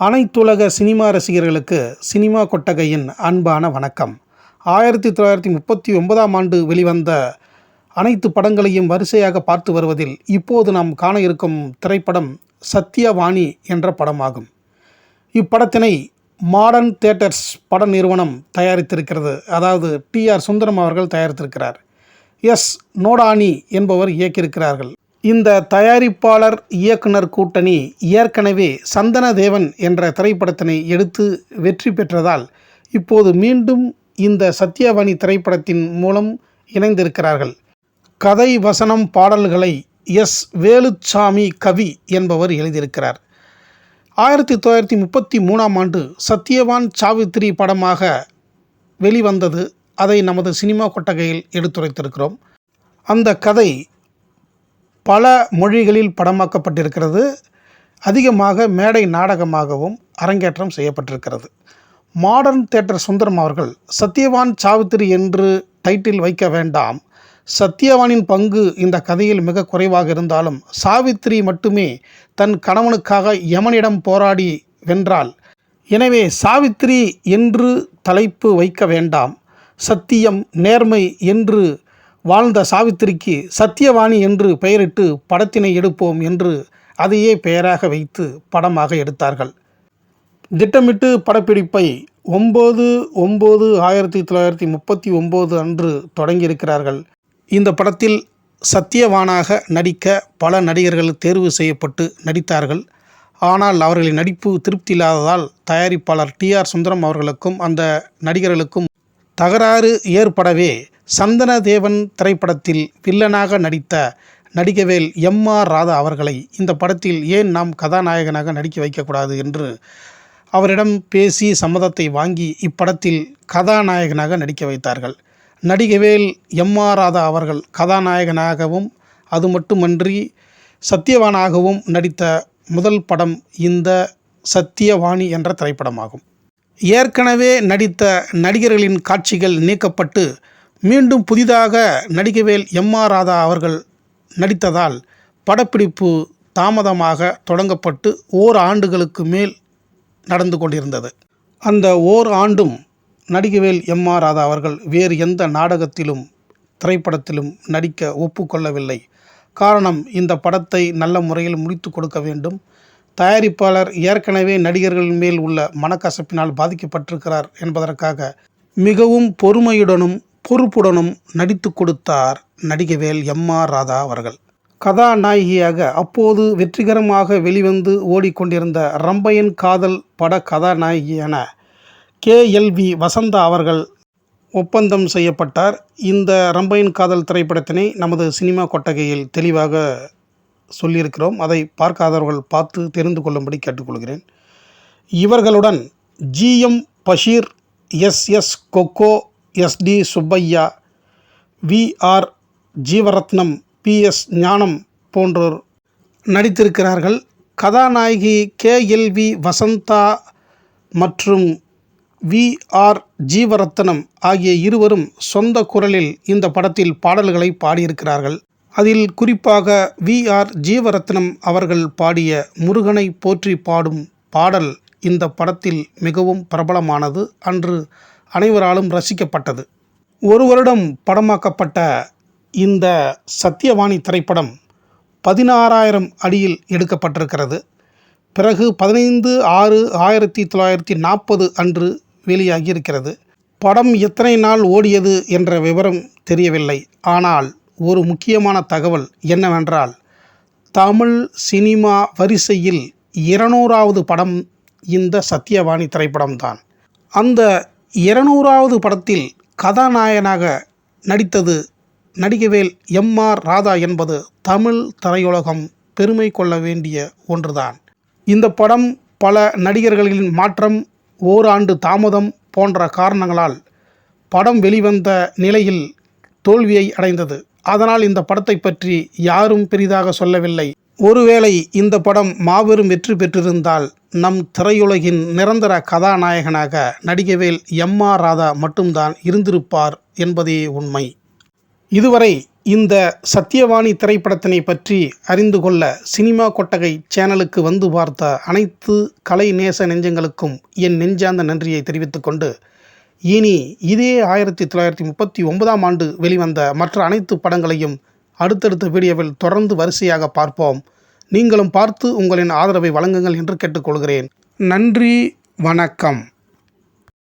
அனைத்துலக சினிமா ரசிகர்களுக்கு சினிமா கொட்டகையின் அன்பான வணக்கம். ஆயிரத்தி தொள்ளாயிரத்தி முப்பத்தி ஒன்பதாம் ஆண்டு வெளிவந்த அனைத்து படங்களையும் வரிசையாக பார்த்து வருவதில் இப்போது நாம் காண இருக்கும் திரைப்படம் சத்யவாணி என்ற படமாகும். இப்படத்தினை மாடர்ன் தேட்டர்ஸ் பட நிறுவனம் தயாரித்திருக்கிறது. அதாவது டி ஆர் சுந்தரம் அவர்கள் தயாரித்திருக்கிறார். எஸ். நோடானி என்பவர் இயக்கியிருக்கிறார்கள். இந்த தயாரிப்பாளர் இயக்குனர் கூட்டணி ஏற்கனவே சந்தன தேவன் என்ற திரைப்படத்தினை எடுத்து வெற்றி பெற்றதால் இப்போது மீண்டும் இந்த சத்யவாணி திரைப்படத்தின் மூலம் இணைந்திருக்கிறார்கள். கதை வசனம் பாடல்களை எஸ். வேலுச்சாமி கவி என்பவர் எழுதியிருக்கிறார். ஆயிரத்தி தொள்ளாயிரத்தி முப்பத்தி மூணாம் ஆண்டு சத்யவான் சாவித்திரி படமாக வெளிவந்தது. அதை நமது சினிமா கொட்டகையில் எடுத்துரைத்திருக்கிறோம். அந்த கதை பல மொழிகளில் படமாக்கப்பட்டிருக்கிறது. அதிகமாக மேடை நாடகமாகவும் அரங்கேற்றம் செய்யப்பட்டிருக்கிறது. மாடர்ன் தேட்டர் சுந்தரம் அவர்கள் சத்யவான் சாவித்திரி என்று டைட்டில் வைக்க வேண்டாம். சத்யவானின் பங்கு இந்த கதையில் மிக குறைவாக இருந்தாலும் சாவித்திரி மட்டுமே தன் கணவனுக்காக யமனிடம் போராடி வென்றாள். எனவே சாவித்திரி என்று தலைப்பு வைக்க வேண்டாம். சத்தியம் நேர்மை என்று வாழ்ந்த சாவித்திரிக்கு சத்தியவாணி என்று பெயரிட்டு படத்தினை எடுப்போம் என்று அதையே பெயராக வைத்து படமாக எடுத்தார்கள். திட்டமிட்டு படப்பிடிப்பை ஒம்பது ஒம்பது ஆயிரத்தி தொள்ளாயிரத்தி முப்பத்தி ஒம்பது அன்று தொடங்கியிருக்கிறார்கள். இந்த படத்தில் சத்தியவானாக நடிக்க பல நடிகர்கள் தேர்வு செய்யப்பட்டு நடித்தார்கள். ஆனால் அவர்களின் நடிப்பு திருப்தி இல்லாததால் தயாரிப்பாளர் டி ஆர் சுந்தரம் அவர்களுக்கும் அந்த நடிகர்களுக்கும் தகராறு ஏற்படவே சந்தன தேவன் திரைப்படத்தில் வில்லனாக நடித்த நடிகவேல் எம் ஆர் ராதா அவர்களை இந்த படத்தில் ஏன் நாம் கதாநாயகனாக நடிக்க வைக்கக்கூடாது என்று அவரிடம் பேசி சம்மதத்தை வாங்கி இப்படத்தில் கதாநாயகனாக நடிக்க வைத்தார்கள். நடிகவேல் எம் ஆர் ராதா அவர்கள் கதாநாயகனாகவும் அது மட்டுமன்றி சத்தியவானாகவும் நடித்த முதல் படம் இந்த சத்தியவாணி என்ற திரைப்படமாகும். ஏற்கனவே நடித்த நடிகர்களின் காட்சிகள் நீக்கப்பட்டு மீண்டும் புதிதாக நடிகவேல் எம் ஆர் ராதா அவர்கள் நடித்ததால் படப்பிடிப்பு தாமதமாக தொடங்கப்பட்டு ஓர் ஆண்டுகளுக்கு மேல் நடந்து கொண்டிருந்தது. அந்த ஓர் ஆண்டும் நடிகவேல் எம் ஆர் ராதா அவர்கள் வேறு எந்த நாடகத்திலும் திரைப்படத்திலும் நடிக்க ஒப்புக்கொள்ளவில்லை. காரணம் இந்த படத்தை நல்ல முறையில் முடித்து கொடுக்க வேண்டும். தயாரிப்பாளர் ஏற்கனவே நடிகர்கள் மேல் உள்ள மனக்கசப்பினால் பாதிக்கப்பட்டிருக்கிறார் என்பதற்காக மிகவும் பொறுமையுடனும் பொறுப்புடனும் நடித்து கொடுத்தார் நடிகவேல் எம் ஆர் ராதா அவர்கள். கதாநாயகியாக அப்போது வெற்றிகரமாக வெளிவந்து ஓடிக்கொண்டிருந்த ரம்பையன் காதல் பட கதாநாயகியான கேஎல்வி வசந்தா அவர்கள் ஒப்பந்தம் செய்யப்பட்டார். இந்த ரம்பையன் காதல் திரைப்படத்தினை நமது சினிமா கொட்டகையில் தெளிவாக சொல்லியிருக்கிறோம். அதை பார்க்காதவர்கள் பார்த்து தெரிந்து கொள்ளும்படி கேட்டுக்கொள்கிறேன். இவர்களுடன் GM Basheer S S Kokko ST Subbaiah VR Jeevarathnam P S Gnanam போன்றோர் நடித்திருக்கிறார்கள். கதாநாயகி கே எல்வி வசந்தா மற்றும் விஆர் ஜீவரத்னம் ஆகிய இருவரும் சொந்த குரலில் இந்த படத்தில் பாடல்களை பாடியிருக்கிறார்கள். அதில் குறிப்பாக விஆர் ஜீவரத்னம் அவர்கள் பாடிய முருகனை போற்றி பாடும் பாடல் இந்த படத்தில் மிகவும் பிரபலமானது. அன்று அனைவராலும் ரசிக்கப்பட்டது. ஒரு வருடம் படமாக்கப்பட்ட இந்த சத்தியவாணி திரைப்படம் பதினாறாயிரம் அடியில் எடுக்கப்பட்டிருக்கிறது. பிறகு பதினைந்து ஆறு ஆயிரத்தி தொள்ளாயிரத்தி நாற்பது அன்று வெளியாகியிருக்கிறது. படம் எத்தனை நாள் ஓடியது என்ற விவரம் தெரியவில்லை. ஆனால் ஒரு முக்கியமான தகவல் என்னவென்றால் தமிழ் சினிமா வரிசையில் இருநூறாவது படம் இந்த சத்தியவாணி திரைப்படம்தான். அந்த இருநூறாவது படத்தில் கதாநாயகனாக நடித்தது நடிகவேல் எம் ஆர் ராதா என்பது தமிழ் திரையுலகம் பெருமை கொள்ள வேண்டிய ஒன்றுதான். இந்த படம் பல நடிகர்களின் மாற்றம் ஓராண்டு தாமதம் போன்ற காரணங்களால் படம் வெளிவந்த நிலையில் தோல்வியை அடைந்தது. அதனால் இந்த படத்தை பற்றி யாரும் பெரிதாக சொல்லவில்லை. ஒருவேளை இந்த படம் மாபெரும் வெற்றி பெற்றிருந்தால் நம் திரையுலகின் நிரந்தர கதாநாயகனாக நடிகவேல் எம் ஆர் ராதா மட்டும்தான் இருந்திருப்பார் என்பதே உண்மை. இதுவரை இந்த சத்தியவாணி திரைப்படத்தினை பற்றி அறிந்து கொள்ள சினிமா கொட்டகை சேனலுக்கு வந்து பார்த்த அனைத்து கலை நேச நெஞ்சங்களுக்கும் என் நெஞ்சார்ந்த நன்றியை தெரிவித்துக் கொண்டு இனி இதே ஆயிரத்தி தொள்ளாயிரத்தி முப்பத்தி ஒன்பதாம் ஆண்டு வெளிவந்த மற்ற அனைத்து படங்களையும் அடுத்தடுத்த வீடியோவில் தொடர்ந்து வரிசையாக பார்ப்போம். நீங்களும் பார்த்து உங்களின் ஆதரவை வழங்குங்கள் என்று கேட்டுக்கொள்கிறேன். நன்றி வணக்கம்.